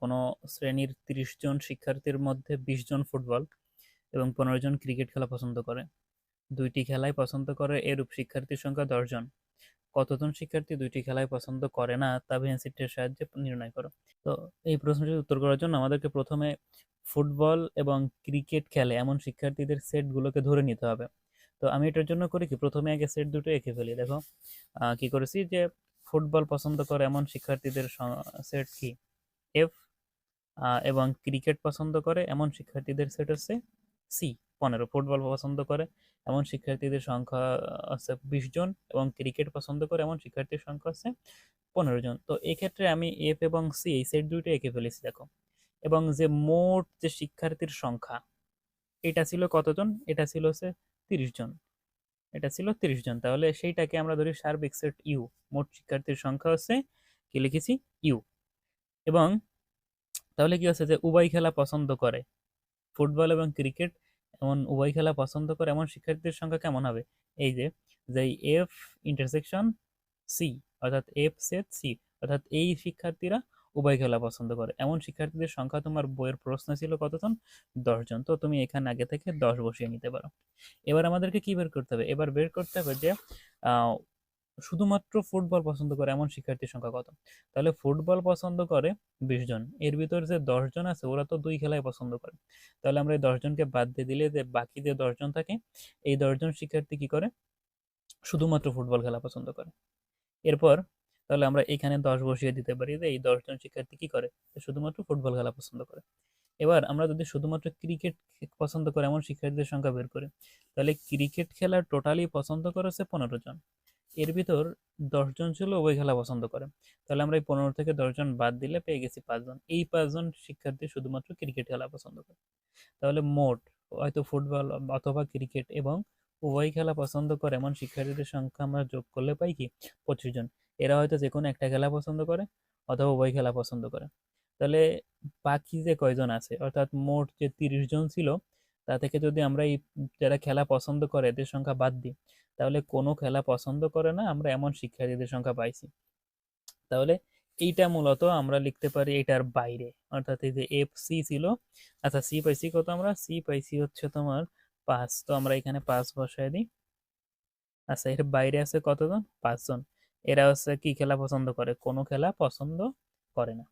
কোনো শ্রেণির তিরিশ জন শিক্ষার্থীর মধ্যে বিশ জন ফুটবল এবং পনেরো জন ক্রিকেট খেলা পছন্দ করে। দুইটি খেলাই পছন্দ করে এরূপ শিক্ষার্থীর সংখ্যা দশজন কতজন শিক্ষার্থী দুইটি খেলায় পছন্দ করে না, তা ভ্যান্সিটির সাহায্যে নির্ণয় করো। তো এই প্রশ্নটির উত্তর করার জন্য আমাদেরকে প্রথমে ফুটবল এবং ক্রিকেট খেলে এমন শিক্ষার্থীদের সেটগুলোকে ধরে নিতে হবে। তো আমি এটার জন্য করি কি, প্রথমে আগে সেট দুটো এঁকে ফেলি। দেখো কি করেছি যে ফুটবল পছন্দ করে এমন শিক্ষার্থীদের সেট কি? এফ এবং ক্রিকেট পছন্দ করে, এমন শিক্ষার্থীদের সেট হচ্ছে সি পনেরো, ফুটবল পছন্দ করে, এমন শিক্ষার্থীদের সংখ্যা আছে বিশ জন, এবং ক্রিকেট পছন্দ করে, এমন শিক্ষার্থীর সংখ্যা আছে পনেরো জন। তো এক্ষেত্রে আমি এফ এবং সি এই সেট দুইটা এঁকে ফেলেছি, দেখো। এবং যে মোট যে শিক্ষার্থীর সংখ্যা, এটা ছিল কতজন? এটা ছিল হচ্ছে তিরিশ জন। এটা ছিল তিরিশ জন। তাহলে সেইটাকে আমরা ধরি সার্বিক সেট ইউ মোট শিক্ষার্থীর সংখ্যা হচ্ছে, কি লিখেছি? ইউ এবং তাহলে কি হচ্ছে যে উভয় খেলা পছন্দ করে? ফুটবল এবং ক্রিকেট, এমন উভয় খেলা পছন্দ করে, এমন শিক্ষার্থীদের সংখ্যা কেমন হবে? এই যে যে এফ ইন্টারসেকশন সি অর্থাৎ এফ সেট সি অর্থাৎ এই শিক্ষার্থীরা উভয় খেলা পছন্দ করে। এমন শিক্ষার্থীদের সংখ্যা তোমার বইয়ের প্রশ্ন ছিল কতজন? দশজন তো তুমি এখানে আগে থেকে দশ বসিয়ে নিতে পারো। এবার আমাদেরকে কি বের করতে হবে? এবার বের করতে হবে যে শুধুমাত্র ফুটবল পছন্দ করে এমন শিক্ষার্থীর সংখ্যা কত? তাহলে ফুটবল পছন্দ করে বিশ জন। এর ভিতর যে দশজন আছে, ওরা তো দুই খেলাই পছন্দ করে। তাহলে আমরা এই দশজনকে বাদ দিয়ে দিলে যে বাকি যে দশজন থাকে, এই দশজন শিক্ষার্থী কি করে? শুধুমাত্র ফুটবল খেলা পছন্দ করে। এরপর তাহলে আমরা এখানে দশ বসিয়ে দিতে পারি যে এই দশজন শিক্ষার্থী কি করে? শুধুমাত্র ফুটবল খেলা পছন্দ করে। এবার আমরা যদি শুধুমাত্র ক্রিকেট পছন্দ করে এমন শিক্ষার্থীদের সংখ্যা বের করি, তাহলে ক্রিকেট খেলা টোটালি পছন্দ করেছে পনেরো জন। এর ভিতর দশজন ছিল ওই খেলা পছন্দ করে। তাহলে আমরা এই পনেরো থেকে দশজন বাদ দিলে পেয়ে গেছি পাঁচজন। এই পাঁচজন শিক্ষার্থী শুধুমাত্র ক্রিকেট খেলা পছন্দ করে। তাহলে মোট হয়তো ফুটবল অথবা ক্রিকেট এবং উভয় খেলা পছন্দ করে এমন শিক্ষার্থীদের সংখ্যা আমরা যোগ করলে পাই কি? পঁচিশ জন। এরা হয়তো যে কোনো একটা খেলা পছন্দ করে অথবা উভয় খেলা পছন্দ করে। তাহলে বাকি যে কয়জন আছে, অর্থাৎ মোট যে তিরিশ জন ছিল তা থেকে যদি আমরা এই যারা খেলা পছন্দ করে এদের সংখ্যা বাদ দিই, তাহলে কোনো খেলা পছন্দ করে না, আমরা এমন শিক্ষার্থীদের সংখ্যা পাইছি। তাহলে এইটা মূলত আমরা লিখতে পারি এটার বাইরে। অর্থাৎ এই যে এফ সি ছিল আচ্ছা সি পাইছি কত আমরা? সি পাইছি হচ্ছে তোমার পাঁচ। তো আমরা এখানে পাঁচ বসায় দিই। আচ্ছা এর বাইরে আছে কতজন? পাঁচজন। এরা হচ্ছে কি খেলা পছন্দ করে? কোনো খেলা পছন্দ করে না।